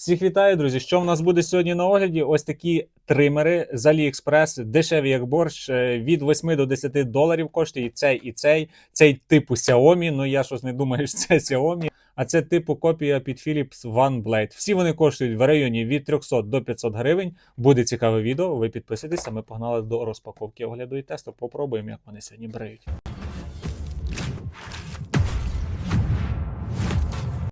Всіх вітаю, друзі. Що в нас буде сьогодні на огляді? Ось такі тримери з AliExpress, дешеві як борщ, е, від 8 до 10 доларів коштує і цей, і цей. Цей типу Xiaomi. Ну я щось не думаю, що це Xiaomi. А це типу копія під Philips OneBlade. Всі вони коштують в районі від 300 до 500 гривень. Буде цікаве відео. Ви підписуйтесь, а ми погнали до розпаковки огляду і тесту. Попробуємо, як вони сьогодні бреють.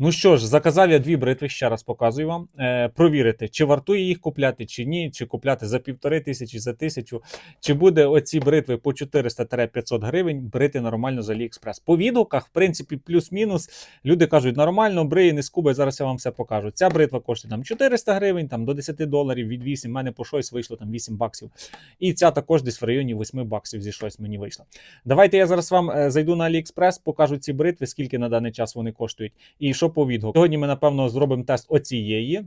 Ну що ж, заказав я дві бритви, ще раз показую вам. Е, провірити, чи вартує їх купляти, чи ні, чи купляти за півтори тисячі, за тисячу, чи буде оці бритви по 400-500 гривень брити нормально з AliExpress. По відгуках, в принципі, плюс-мінус. Люди кажуть, нормально, бриє, не скубай, зараз я вам все покажу. Ця бритва коштує там 400 гривень, там до 10 доларів від 8. У мене по щось вийшло там 8 баксів. І ця також десь в районі 8 баксів зі щось мені вийшло. Давайте я зараз вам е, зайду на AliExpress, покажу ці бритви, скільки на даний час вони коштують. І що по відгуку. Сьогодні ми, напевно, зробимо тест оцієї.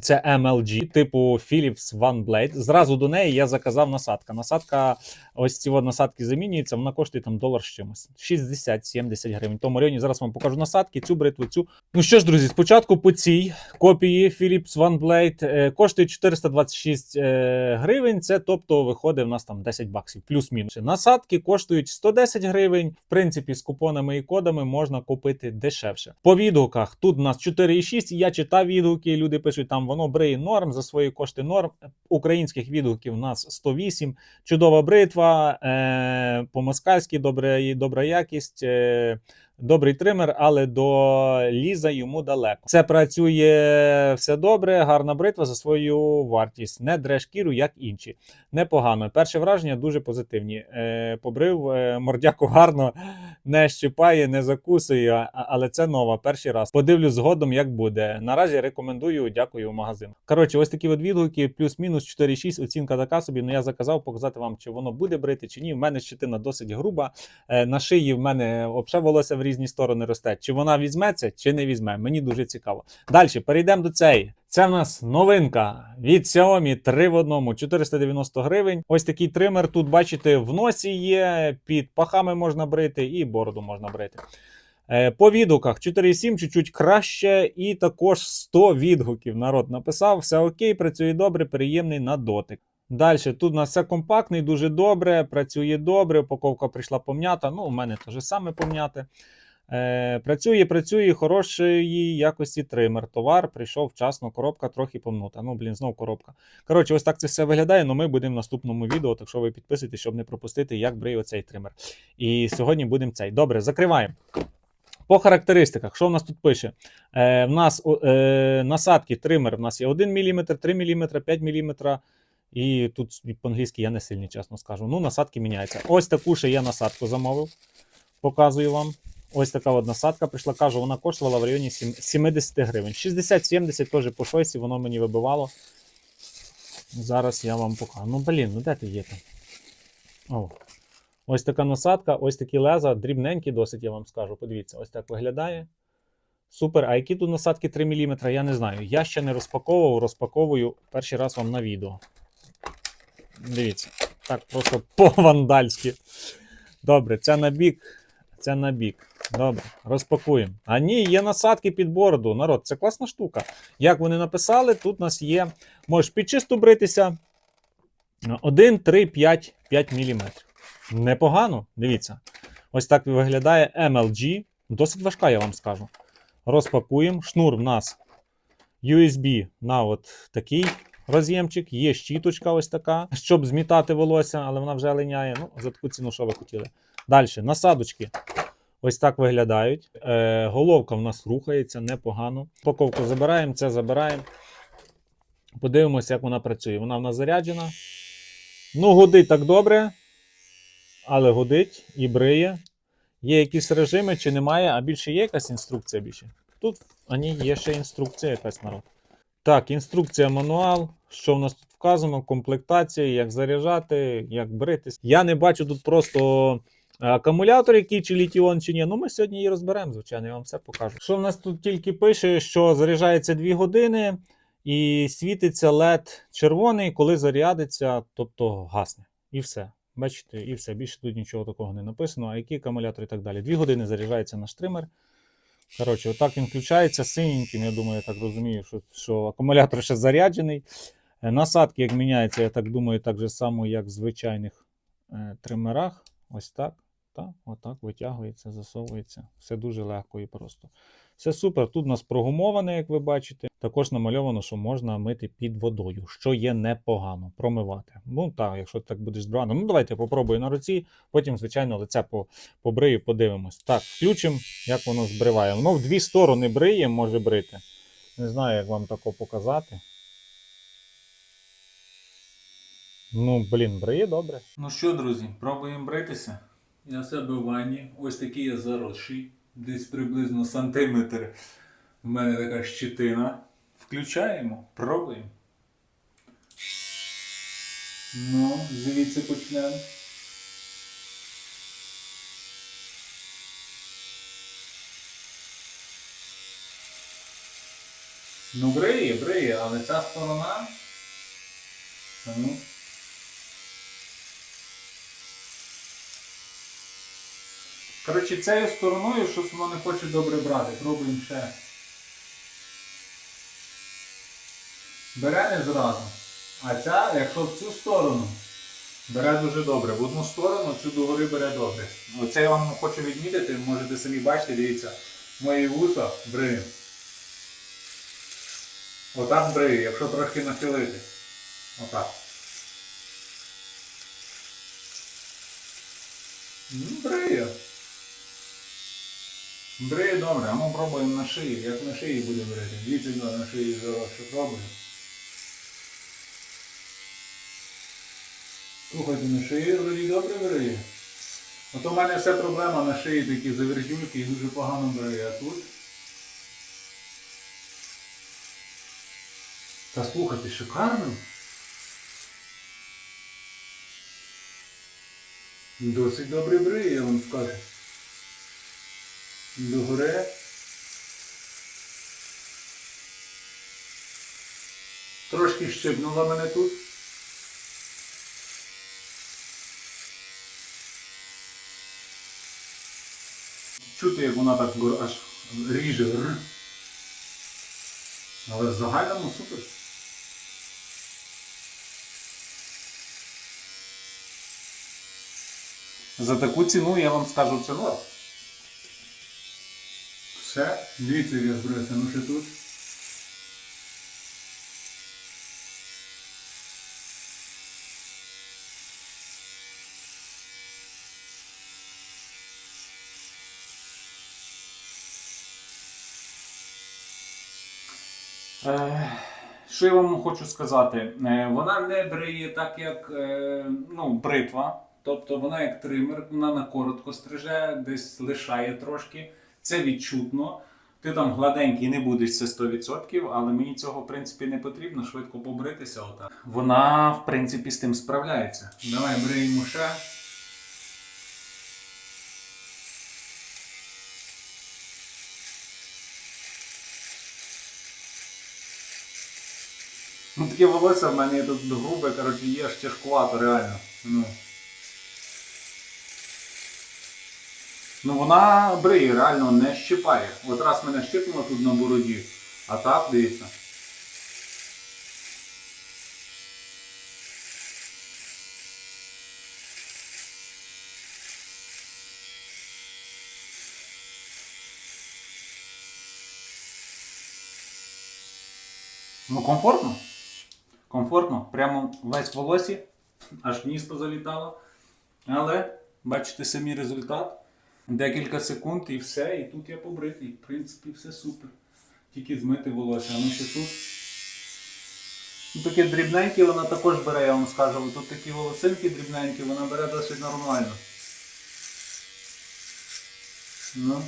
Це MLG, типу Philips OneBlade. Зразу до неї я заказав насадка. Насадка, ось ці насадки замінюються, вона коштує там долар з чимось. 60-70 гривень. В тому районі зараз вам покажу насадки, цю бритву, цю. Ну що ж, друзі, спочатку по цій копії Philips OneBlade е, коштує 426 е, гривень. Це тобто виходить в нас там 10 баксів, плюс-мінус. Насадки коштують 110 гривень. В принципі, з купонами і кодами можна купити дешевше. По відгуках тут у нас 4,6. Я читав відгуки, люди пишуть, там воно бриє норм за свої кошти норм. Українських відгуків у нас 108. Чудова бритва, е, по-москальськи добра, добра якість. Е, Добрий тример, але до ліза йому далеко. Це працює все добре, гарна бритва за свою вартість. Не дре шкіру, як інші. Непогано. Перше враження дуже позитивні. Е, побрив е, мордяку гарно, не щипає, не закусує, але це нова. Перший раз. Подивлюсь згодом, як буде. Наразі рекомендую, дякую магазин. Коротше, ось такі от відгуки, плюс-мінус 4,6. Оцінка така собі. Ну я заказав показати вам, чи воно буде брити, чи ні. В мене щетина досить груба. Е, на шиї в мене взагалі волосся в різні сторони росте. Чи вона візьметься, чи не візьме. Мені дуже цікаво. Далі перейдемо до цієї. Це в нас новинка від Xiaomi 3 в одному 490 гривень. Ось такий тример. Тут бачите, в носі є, під пахами можна брити і бороду можна брити. Е, По відгуках 4,7 чуть-чуть краще, і також 100 відгуків народ написав. Все окей, працює добре, приємний на дотик. Далі тут у нас все компактний, дуже добре, працює добре. Упаковка прийшла пом'ята. Ну, у мене теж саме пом'яте. Е, працює, працює, хорошої якості тример. Товар прийшов вчасно, коробка трохи помнута. Ну, блін, знов коробка. Коротше, ось так це все виглядає, але ми будемо в наступному відео, так що ви підписуйтесь, щоб не пропустити, як бриє оцей тример. І сьогодні будемо цей. Добре, закриваємо. По характеристиках, що в нас тут пише? Е, в нас е, насадки тример. В нас є 1 мм, 3 мм, 5 мм. І тут по-англійськи я не сильний, чесно скажу. Ну, насадки міняються. Ось таку ще я насадку замовив. Показую вам. Ось така от насадка прийшла. Кажу, вона коштувала в районі 70 гривень. 60-70 теж по шойсі, воно мені вибивало. Зараз я вам покажу. Ну, блін, ну де ти є там? О. Ось така насадка, ось такі леза, дрібненькі досить, я вам скажу. Подивіться, ось так виглядає. Супер. А які тут насадки 3 мм, я не знаю. Я ще не розпаковував, розпаковую перший раз вам на відео. Дивіться, так просто по-вандальськи. Добре, це на бік, це на бік. Добре, розпакуємо. А ні, є насадки під бороду. Народ, це класна штука. Як вони написали, тут у нас є. Можеш під чисту бритися. 1, 3, 5, 5 мм. Непогано, дивіться. Ось так виглядає MLG. Досить важка, я вам скажу. Розпакуємо. Шнур в нас USB на от такий роз'ємчик. Є щіточка ось така, щоб змітати волосся, але вона вже линяє. Ну, за таку ціну, що ви хотіли. Далі, насадочки. Ось так виглядають. Е, головка в нас рухається непогано. Паковку забираємо, це забираємо. Подивимося, як вона працює. Вона в нас заряджена. Ну, гудить так добре, але гудить і бриє. Є якісь режими чи немає, а більше є якась інструкція більше. Тут а ні, є ще інструкція якась народ. Так, інструкція мануал. Що в нас тут вказано? Комплектація, як заряджати, як бритись. Я не бачу тут просто Акумулятор, який чи літіон, чи ні, ну ми сьогодні її розберемо, звичайно, я вам все покажу. Що в нас тут тільки пише, що заряджається 2 години і світиться LED червоний, коли зарядиться, тобто гасне. І все. Бачите, і все. Більше тут нічого такого не написано. А які акумулятори і так далі. 2 години заряджається наш тример. Коротше, отак він включається синеньким. Я думаю, я так розумію, що, що акумулятор ще заряджений. Е, Насадки, як міняються, я так думаю, так же само, як в звичайних е, тримерах. Ось так. Так, отак витягується, засовується. Все дуже легко і просто. Все супер. Тут у нас прогумоване, як ви бачите. Також намальовано, що можна мити під водою, що є непогано, промивати. Ну так, якщо так будеш збирати. Ну давайте попробую на руці, потім, звичайно, лице по, побрию, подивимось. Так, включимо, як воно збриває. Воно в дві сторони бриє, може брити. Не знаю, як вам тако показати. Ну, блін, бриє добре. Ну що, друзі, пробуємо бритися. Я себе в ванні. Ось такий я заросший, десь приблизно сантиметр. У мене така щетина. Включаємо, пробуємо. Ну, звідси почнемо. Ну, бриє, бриє, але ця сторона. Ну. Коротше, цією стороною щось воно не хоче добре брати. Пробуємо ще. Бере не зразу. А ця, якщо в цю сторону, бере дуже добре. В одну сторону цю догори бере добре. Оце я вам хочу відмітити, можете самі бачити, дивіться, мої вуса брию. Отак брию, якщо трошки нахилити. Отак. Ну, брию. Бриє добре, а ми пробуємо на шиї. Як на шиї буде брити. Дивіться на шиї зараз, що пробуємо. Слухайте, на шиї вроді добре бриє. От у мене вся проблема на шиї такі завертюльки і дуже погано бриє, а тут. Та слухайте, шикарно. Досить добре бриє, я вам скажу. Догори. Трошки щипнула мене тут. Чути, як вона так аж ріже. Але в загальному супер. За таку ціну я вам скажу це норм. Все, дивіться, я збереться, ну ще тут. Е, Що я вам хочу сказати? Е, Вона не бриє так, як е, ну, бритва. Тобто вона як тример, вона на коротко стриже, десь лишає трошки. Це відчутно. Ти там гладенький не будеш це 100%, але мені цього в принципі не потрібно швидко побритися. Отак. Вона, в принципі, з тим справляється. Давай бриємо ще. Ну таке волосся в мене тут грубе, коротше, є аж тяжкувато, реально. Ну. Ну вона бриє, реально не щипає. От раз мене щипнуло тут на бороді, а так дивіться. Ну комфортно. Комфортно. Прямо весь в волосі, аж в ніс позалітало. Але бачите самі результат. Декілька секунд і все, і тут я побритий. В принципі, все супер. Тільки змити волосся. А ну ще тут. Ну, таке дрібненьке вона також бере, я вам скажу. Тут такі волосинки дрібненькі, вона бере досить нормально. Ну.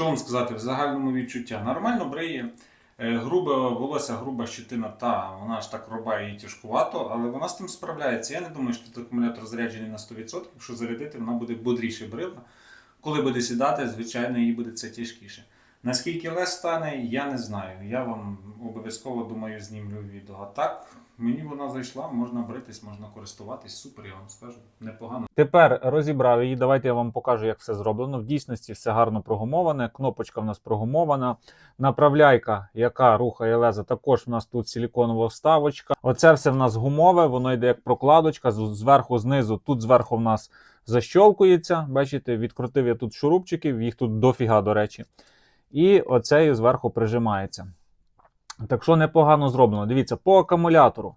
Що вам сказати, в загальному відчуття? Нормально бриє. Е, Грубе волосся, груба щитина, та вона ж так рубає її тяжкувато, але вона з тим справляється. Я не думаю, що тут акумулятор заряджений на 100%. Якщо зарядити, вона буде бодріше брила. Коли буде сідати, звичайно, їй буде це тяжкіше. Наскільки лес стане, я не знаю. Я вам обов'язково думаю, знімлю відео. А так, мені вона зайшла, можна бритись, можна користуватись. Супер, я вам скажу. Непогано. Тепер розібрав її. Давайте я вам покажу, як все зроблено. В дійсності все гарно прогумоване. Кнопочка в нас прогумована. Направляйка, яка рухає лезо, також в нас тут силіконова вставочка. Оце все в нас гумове, воно йде як прокладочка. Зверху, знизу. Тут зверху в нас защолкується. Бачите, відкрутив я тут шурупчиків, їх тут дофіга, до речі. І оцею зверху прижимається. Так що непогано зроблено. Дивіться, по акумулятору.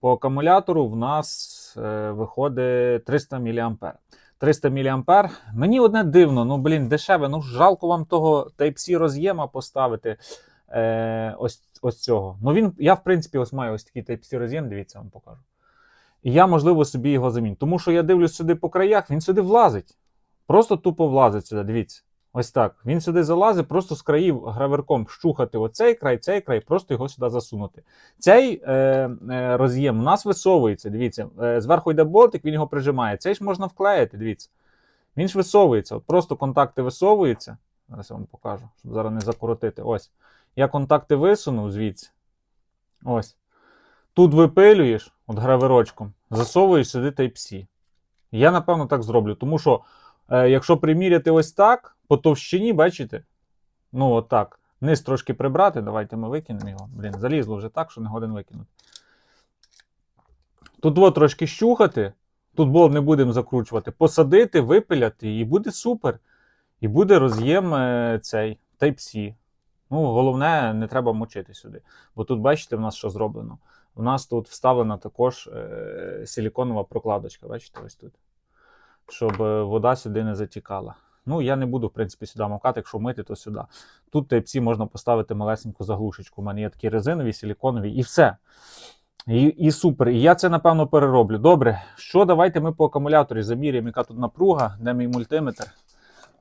По акумулятору в нас е, виходить 300 мА. 300 мА. Мені одне дивно, ну блін, дешеве. Ну жалко вам того Type-C роз'єма поставити. Е, ось, ось цього. Ну він, я, в принципі, ось маю ось такий Type-C роз'єм, дивіться, вам покажу. І я, можливо, собі його заміню. Тому що я дивлюсь сюди по краях, він сюди влазить. Просто тупо влазить сюди. Дивіться. Ось так. Він сюди залазить, просто з країв граверком щухати оцей край, цей край, просто його сюди засунути. Цей е, е, роз'єм у нас висовується. Дивіться, е, зверху йде болтик, він його прижимає. Цей ж можна вклеїти, дивіться. Він ж висовується. От просто контакти висовуються. Зараз я вам покажу, щоб зараз не закоротити. Ось. Я контакти висунув звідси. Ось. Тут випилюєш, от граверочком, засовуєш сюди Type-C. Я, напевно, так зроблю, тому що. Е, якщо приміряти ось так, по товщині, бачите? Ну, от так. Низ трошки прибрати, давайте ми викинемо його. Блін, залізло вже так, що не годен викинути. Тут от трошки щухати, тут болт не будемо закручувати, посадити, випиляти, і буде супер. І буде роз'єм е, цей Type-C. Ну, головне, не треба мочити сюди. Бо тут, бачите, в нас що зроблено. У нас тут вставлена також е, силіконова прокладочка. Бачите, ось тут щоб е, вода сюди не затікала. Ну, я не буду, в принципі, сюди макати, якщо мити, то сюди. Тут Type-C можна поставити малесеньку заглушечку. У мене є такі резинові, силіконові, і все. І, і супер. І я це, напевно, перероблю. Добре, що давайте ми по акумуляторі заміряємо, яка тут напруга, де мій мультиметр.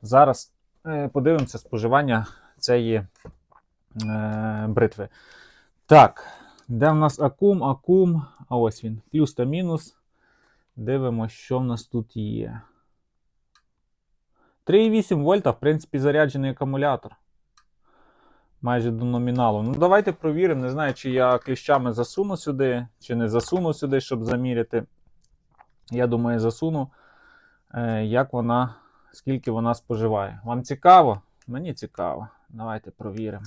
Зараз е, подивимося споживання цієї е, бритви. Так, де в нас акум, акум, а ось він, плюс та мінус. Дивимося, що в нас тут є. 3,8 вольта, в принципі, заряджений акумулятор. Майже до номіналу. Ну, давайте провіримо. Не знаю, чи я кліщами засуну сюди, чи не засуну сюди, щоб заміряти. Я думаю, засуну, е, як вона, скільки вона споживає. Вам цікаво? Мені цікаво. Давайте провіримо.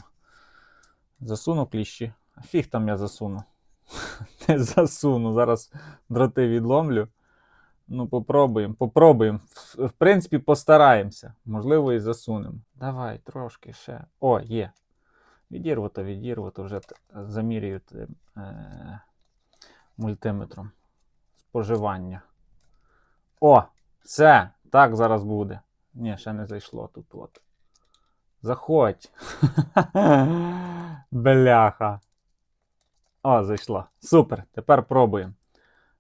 Засуну кліщі. Фіг там я засуну. Не засуну. Зараз дроти відломлю. Ну, попробуємо, попробуємо. В, принципі, постараємося. Можливо, і засунемо. Давай, трошки ще. О, є. Відірвато, відірвато, вже замірюю е, мультиметром. Споживання. О! Все! Так зараз буде. Ні, ще не зайшло тут. от. Заходь. Бляха. О, зайшло. Супер. Тепер пробуємо.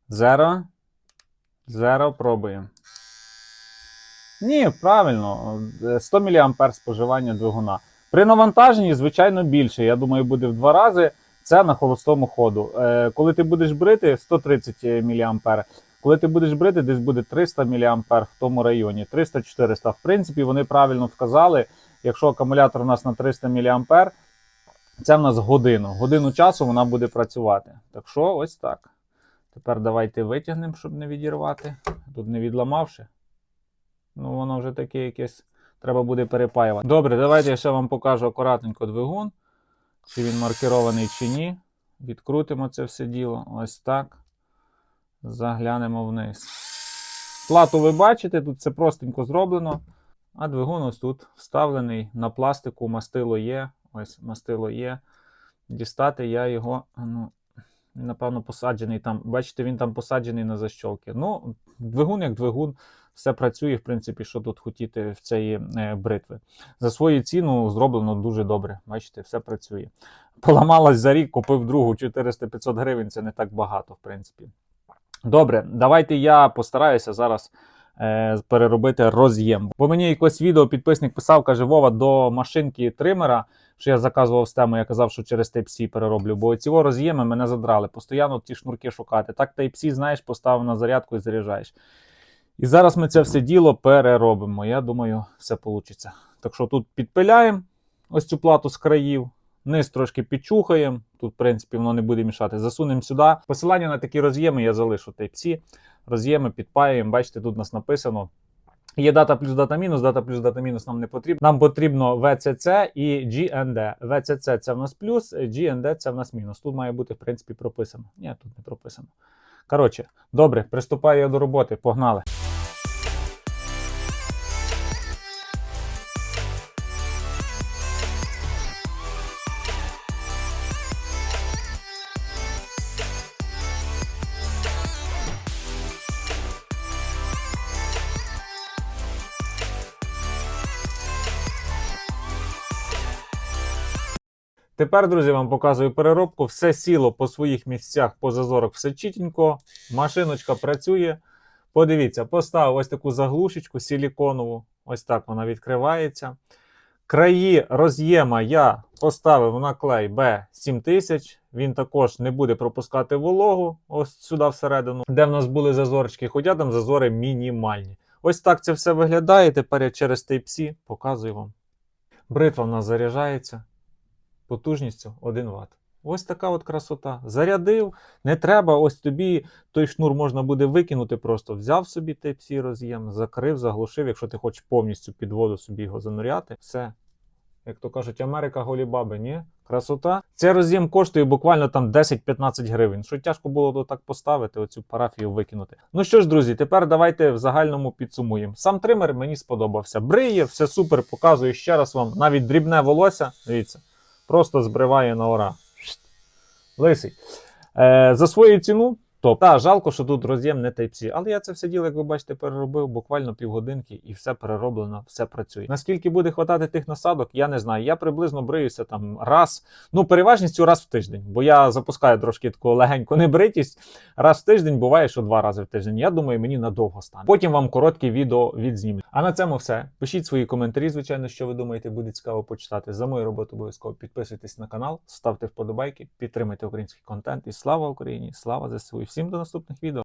Зеро. Зеро пробуємо. Ні, правильно. е, 100 мА споживання двигуна. При навантаженні, звичайно, більше. Я думаю, буде в два рази. Це на холостому ходу. Е, коли ти будеш брити 130 мА. Коли ти будеш брити, десь буде 300 мА в тому районі. 300-400. В принципі, вони правильно вказали. Якщо акумулятор у нас на 300 мА, це в нас годину. Годину часу вона буде працювати. Так що, ось так. Тепер давайте витягнемо, щоб не відірвати. Тут не відламавши. Ну, воно вже таке якесь. Треба буде перепаювати. Добре, давайте я ще вам покажу акуратненько двигун. Чи він маркерований, чи ні. Відкрутимо це все діло. Ось так. Заглянемо вниз. Плату ви бачите, тут це простенько зроблено. А двигун ось тут вставлений на пластику, мастило є. Ось мастило є. Дістати я його. Ну, напевно, посаджений там. Бачите, він там посаджений на защолки. Ну, двигун як двигун, все працює, в принципі, що тут хотіти в цієї е, бритви. За свою ціну зроблено дуже добре. Бачите, все працює. Поламалась за рік, купив другу 400-500 гривень. Це не так багато, в принципі. Добре, давайте я постараюся зараз переробити роз'єм. Бо мені якось відео підписник писав, каже: Вова, до машинки тримера, що я заказував з тему, я казав, що через Type-C перероблю. Бо ці роз'єми мене задрали. Постійно ті шнурки шукати. Так Type-C, знаєш, поставив на зарядку і заряджаєш. І зараз ми це все діло переробимо. Я думаю, все вийде. Так що тут підпиляємо ось цю плату з країв. Низ трошки підчухаємо. Тут, в принципі, воно не буде мішати. Засунемо сюди. Посилання на такі роз'єми я залишу Type-C. Роз'єми підпаюємо. Бачите, тут у нас написано. Є дата плюс дата мінус, дата плюс дата мінус нам не потрібно. Нам потрібно VCC і GND. VCC це в нас плюс, GND це в нас мінус. Тут має бути, в принципі, прописано. Ні, тут не прописано. Коротше, добре, приступаю я до роботи. Погнали. Тепер, друзі, вам показую переробку. Все сіло по своїх місцях, по зазорах, все чітенько. Машиночка працює. Подивіться, поставив ось таку заглушечку силіконову. Ось так вона відкривається. Краї роз'єма я поставив на клей B7000. Він також не буде пропускати вологу ось сюди всередину, де в нас були зазорчики, хоча там зазори мінімальні. Ось так це все виглядає. Тепер я через Type-C показую вам. Бритва в нас заряджається потужністю 1 Вт. Ось така от красота. Зарядив, не треба, ось тобі той шнур можна буде викинути просто. Взяв собі Type-C роз'єм, закрив, заглушив. Якщо ти хочеш повністю під воду собі його зануряти, все. Як то кажуть, Америка голі баби, ні? Красота. Цей роз'єм коштує буквально там 10-15 гривень. Що тяжко було то так поставити, оцю парафію викинути. Ну що ж, друзі, тепер давайте в загальному підсумуємо. Сам тример мені сподобався. Бриє, все супер, показую ще раз вам. Навіть дрібне волосся. Дивіться просто збриває на ора. Лисий. Е, за свою ціну. То, та, жалко, що тут роз'єм не Type-C. Але я це все діло, як ви бачите, переробив буквально півгодинки і все перероблено, все працює. Наскільки буде хватати тих насадок, я не знаю. Я приблизно бриюся там раз. Ну, переважністю раз в тиждень, бо я запускаю трошки таку легеньку небритість. Раз в тиждень буває, що два рази в тиждень. Я думаю, мені надовго стане. Потім вам коротке відео відзнімлю. А на цьому все. Пишіть свої коментарі, звичайно, що ви думаєте, буде цікаво почитати. За мою роботу обов'язково підписуйтесь на канал, ставте вподобайки, підтримайте український контент. І слава Україні! Слава ЗСУ! Всім до наступних відео.